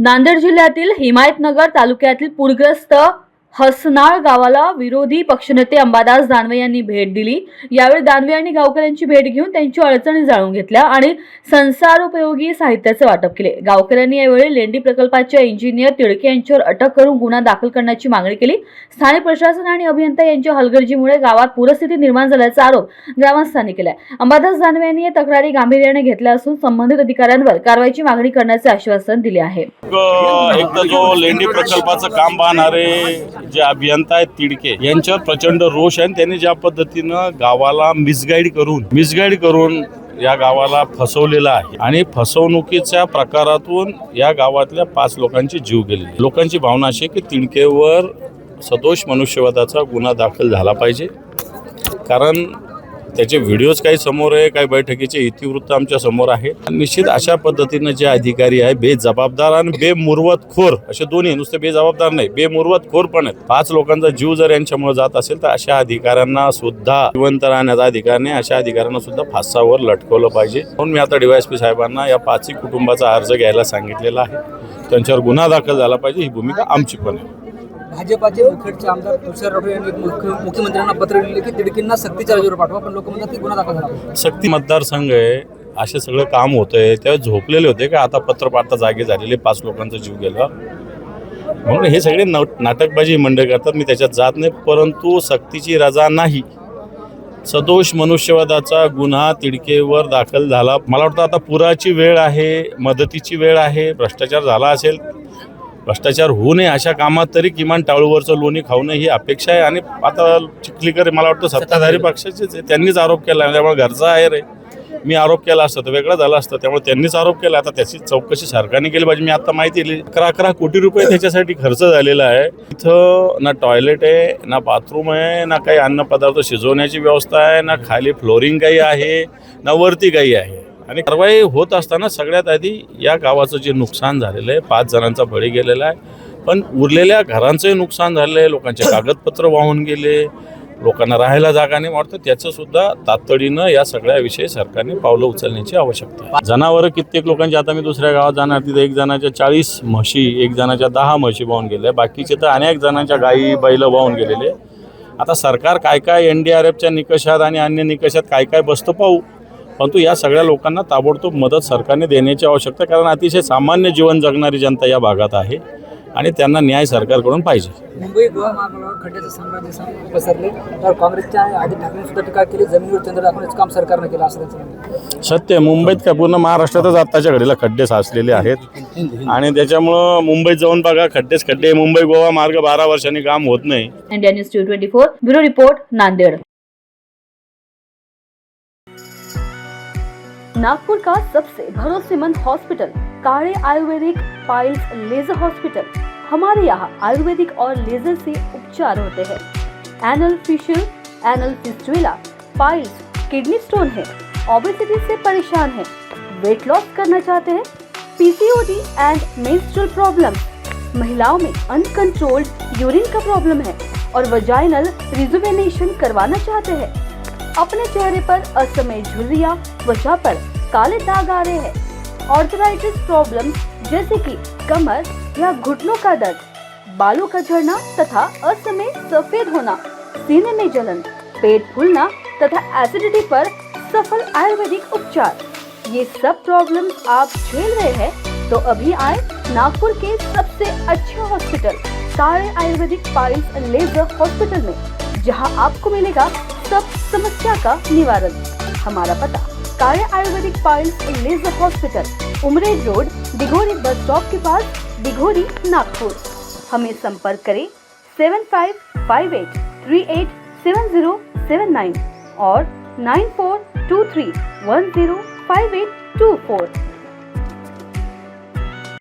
नांदेड जिल्ह्यातील हिमायतनगर तालुक्यातील पूरग्रस्त हसनाळ गावाला विरोधी पक्षनेते अंबादास दानवे यांनी भेट दिली. यावेळी दानवे यांनी गावकऱ्यांची भेट घेऊन त्यांची अडचणी जाणून घेतल्या आणि संसारोपयोगी साहित्याचे वाटप केले. गावकऱ्यांनी यावेळी लेंडी प्रकल्पाच्या इंजिनियर तिडके यांच्यावर अटक करून गुन्हा दाखल करण्याची मागणी केली. स्थानिक प्रशासन आणि अभियंता यांच्या हलगर्जीमुळे गावात पूरस्थिती निर्माण झाल्याचा आरोप ग्रामस्थांनी केला अंबादास दानवे यांनी या तक्रारी गांभीर्याने घेतल्या असून संबंधित अधिकाऱ्यांवर कारवाईची मागणी करण्याचे आश्वासन दिले आहे. एक जो लेंडी प्रकल्पाचं काम पाहणारे जे अभियंता आहेत तिडके यांच्यावर प्रचंड रोष आहे आणि त्यांनी ज्या पद्धतीनं गावाला मिसगाईड करून मिसगाईड करून या गावाला फसवलेलं आहे. आणि फसवणुकीच्या प्रकारातून या गावातल्या पाच लोकांची जीव गेलेले लोकांची भावना अशी आहे की तिडकेवर सदोष मनुष्यवादाचा गुन्हा दाखल झाला पाहिजे. कारण त्याचे व्हिडिओज काही समोर आहे काही बैठकीचे इतिवृत्त आमच्यासमोर आहे निश्चित अशा पद्धतीनं जे अधिकारी आहे बेजबाबदार आणि बेमुरवतखोर असे दोन्ही नुसते बेजबाबदार नाही बेमुरवतखोर पण आहेत. पाच लोकांचा जीव जर यांच्यामुळे जात असेल तर अशा अधिकाऱ्यांना सुद्धा जिवंत राहण्याचा अधिकार नाही अशा अधिकाऱ्यांना सुद्धा फासावर लटकवलं पाहिजे. म्हणून मी आता डीवायएसपी साहेबांना या पाचही कुटुंबाचा अर्ज घ्यायला सांगितलेला आहे. त्यांच्यावर गुन्हा दाखल झाला पाहिजे ही भूमिका आमची पण आहे. भाजपाचे मुखेडचे आमदार तुषार राठोड यांनी मुख्यमंत्र्यांना पत्र लिहिले की तिडकींना सक्तीच्या रजेवर पाठवा पण लोक म्हणतात की गुन्हा दाखल झाला. सक्ती मतदारसंघ आहे असे सगळं काम होतंय. तेव्हा झोपलेले होते का? आता पत्र पाठता जागे झालेले पाच लोकांचा जीव गेला. म्हणून हे सगळे नाटकबाजी मंडळ करतात. मी त्याच्यात जात नाही परंतु सक्तीची रजा नाही. सदोष मनुष्यवादाचा गुन्हा तिडकेवर दाखल झाला. मला वाटतं आता पुराची वेळ आहे मदतीची वेळ आहे भ्रष्टाचार झाला असेल भ्रष्टाचार होऊ नये अशा कामात तरी किमान टाळूवरचं लोणी खाऊ नये ही अपेक्षा आहे. आणि आता चिखलीकर मला वाटतं सत्ताधारी पक्षाचेच आहे. त्यांनीच आरोप केला. त्यामुळे घरचा आहे. रे मी आरोप केला असतं तर वेगळं झालं असतं. त्यामुळे त्यांनीच आरोप केला. आता त्याची चौकशी सरकारने केली पाहिजे. मी आता माहिती दिली. अकरा अकरा कोटी रुपये त्याच्यासाठी खर्च झालेला आहे. इथं ना टॉयलेट आहे ना बाथरूम आहे ना काही अन्नपदार्थ शिजवण्याची व्यवस्था आहे ना खाली फ्लोरिंग काही आहे ना वरती काही आहे. आणि कारवाई होत असताना सगळ्यात आधी या गावाचं जे नुकसान झालेलं आहे पाच जणांचा बळी गेलेला आहे. पण उरलेल्या घरांचंही नुकसान झालेलं आहे लोकांचे कागदपत्र वाहून गेले लोकांना राहायला जागा नाही वाटतं त्याचं सुद्धा तातडीनं या सगळ्याविषयी सरकारने पावलं उचलण्याची आवश्यकता आहे. जनावरं कित्येक लोकांची आता मी दुसऱ्या गावात जाणार तिथे एक जणाच्या चाळीस म्हशी एक जणाच्या दहा म्हशी वाहून गेल्या बाकीचे तर अनेक जणांच्या गायी बैल वाहून गेलेले आता सरकार काय काय एन डी आर एफच्या निकषात आणि अन्य निकषात काय काय बसतं पाहू. परंतु या सगळ्या लोकांना ताबडतोब मदत सरकारने देण्याची आवश्यकता आहे, कारण अतिशय सामान्य जीवन जगणारी जनता या भागात आहे आणि त्यांना न्याय सरकारकडून पाहिजे. मुंबई गोवा महामार्गावर खड्ड्याचं साम्राज्य साम- पसरले. तर काँग्रेसच्या आधी ठाकरे सुद्धा टीका केली जमिनीवर चंद्र दाखवण्याचं काम सरकारनं केलं असं त्यांचं म्हणणं आहे. सत्य आहे, मुंबईत काय पूर्ण महाराष्ट्रातच आत्ताच्या घडीला खड्डे साचलेले आहेत. आणि त्याच्यामुळं मुंबईत जाऊन बघा खड्डेच खड्डे. मुंबई गोवा मार्ग बारा वर्षांनी काम होत नाही. India news two twenty four bureau report Nanded. Nagpur का सबसे भरोसेमंद हॉस्पिटल काड़े आयुर्वेदिक पाइल्स लेजर हॉस्पिटल हमारे यहाँ आयुर्वेदिक और लेजर से उपचार होते हैं। Anal fissure anal fistula piles kidney stone है। ओबेसिटी से परेशान है। वेट लॉस करना चाहते हैं। पीसीओडी एंड मेंस्ट्रुअल प्रॉब्लम महिलाओं में अनकंट्रोल्ड यूरिन का प्रॉब्लम है और वजाइनल रिजुवेनेशन करवाना चाहते हैं। अपने चेहरे पर असमय झुर्रियाँ, त्वचा पर काले दाग आ रहे हैं। ऑर्थराइटिस प्रॉब्लम जैसे कि कमर या घुटनों का दर्द, बालों का झड़ना तथा असमय सफ़ेद होना, सीने में जलन, पेट फूलना तथा एसिडिटी पर सफल आयुर्वेदिक उपचार। ये सब प्रॉब्लम आप झेल रहे हैं तो अभी आए नागपुर के सबसे अच्छे हॉस्पिटल सारे आयुर्वेदिक पाइल्स लेजर हॉस्पिटल में, जहाँ आपको मिलेगा सब समस्या का निवारण। हमारा पता काया आयुर्वेदिक piles laser hospital Umred road Dighori bus stop के पास दिघोरी नागपुर। हमें संपर्क करें seven five five eight three eight seven zero seven nine और nine four two three one zero five eight two four.